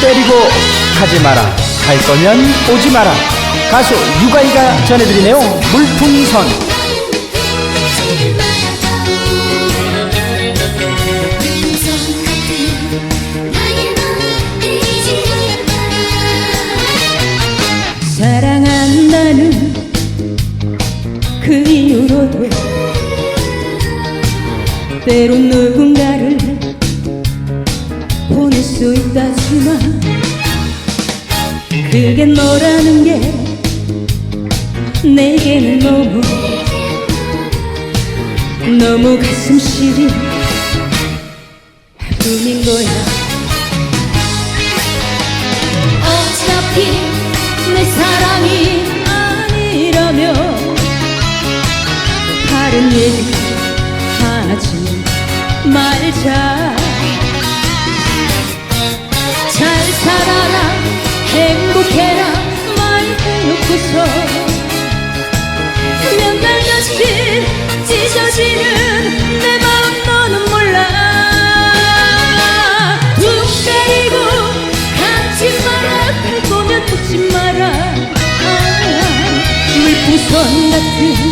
때리고 가지 마라. 갈 거면 오지 마라. 가수 유가이가 전해드리네요. 물풍선. 사랑한다는 그 이유로도 때론 누군가를 보낼 수 있다지만 그게 너라는 게 내게는 너무 너무 가슴 시린 뿐인 거야 날 며칠 찢어지는 내 마음 너는 몰라. 툭 때리고 가지 마라 갈 거면 묻지 마라. 아, 물풍선 같은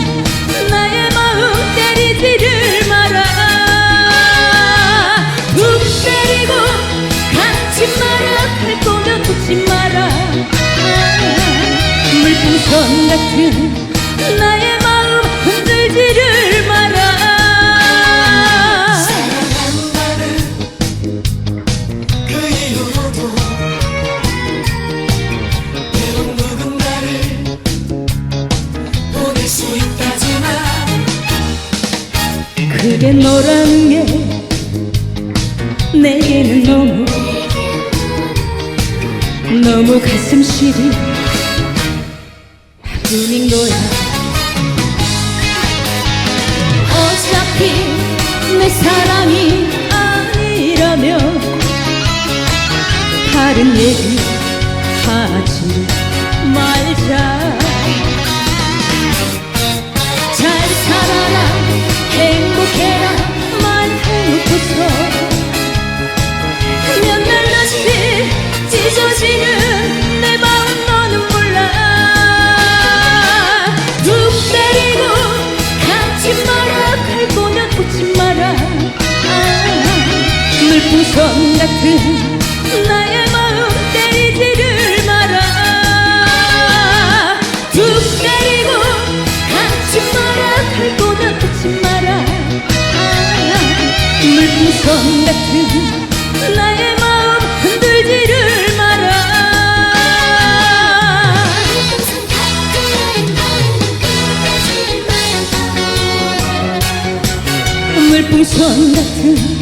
풍선 같은 나의 마음 흔들지를 마라. 그 이유로도 때론 누군가를 보낼 수 있다지만 그게 너라는 게 내게는 너무 너무 가슴 시린 뿐인 거야. 어차피 내 사랑이 아니라면 다른 얘기 하지 말자. 잘 살아라 행복해라 말 해놓고서. 몇날 며칠 찢어지는 물풍선 같은